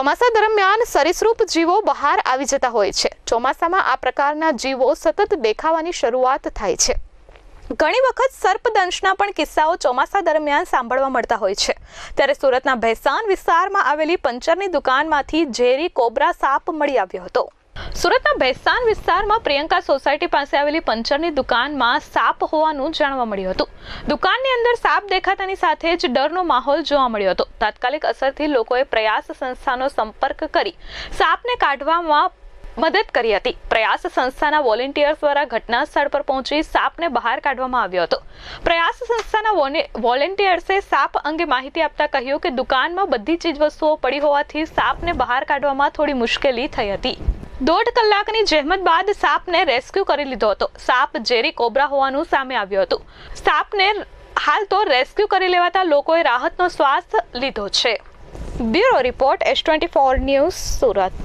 ચોમાસા દરમિયાન સરિસૃપ જીવો બહાર આવી જતા હોય છે. ચોમાસામાં આ પ્રકારના જીવો સતત દેખાવાની શરૂઆત થાય છે. ઘણી વખત સર્પદંશના પણ કિસ્સાઓ ચોમાસા દરમિયાન સાંભળવા મળતા હોય છે. ત્યારે સુરતના ભેસાન વિસ્તારમાં આવેલી પંચરની દુકાનમાંથી ઝેરી કોબરા સાપ મળી આવ્યો હતો. સુરતના ભેસાન વિસ્તારમાં પ્રિયંકા સોસાયટી પાસે આવેલી પંચરની દુકાનમાં સાપ હોવાનું જાણવા મળ્યું હતું. દુકાનની અંદર સાપ દેખાતાની સાથે જ ડરનો માહોલ જોવા મળ્યો હતો. તાત્કાલિક અસરથી લોકોએ પ્રયાસ સંસ્થાનો સંપર્ક કરી સાપને કાઢવામાં મદદ કરી હતી. પ્રયાસ સંસ્થાના વોલેન્ટિયર્સ દ્વારા ઘટના સ્થળ પર પહોંચી સાપને બહાર કાઢવામાં આવ્યો હતો. પ્રયાસ સંસ્થાના વોલેન્ટિયર્સે સાપ અંગે માહિતી આપતા કહ્યું કે દુકાનમાં બધી ચીજવસ્તુઓ પડી હોવાથી સાપને બહાર કાઢવામાં થોડી મુશ્કેલી થઈ હતી. દોઢ કલાકની જહેમત બાદ સાપને રેસ્ક્યુ કરી લીધો હતો. સાપ ઝેરી કોબરા હોવાનું સામે આવ્યું હતું. સાપને હાલ તો રેસ્ક્યુ કરી લેવાતા લોકોએ રાહતનો શ્વાસ લીધો છે. Bureau report S twenty four news Surat.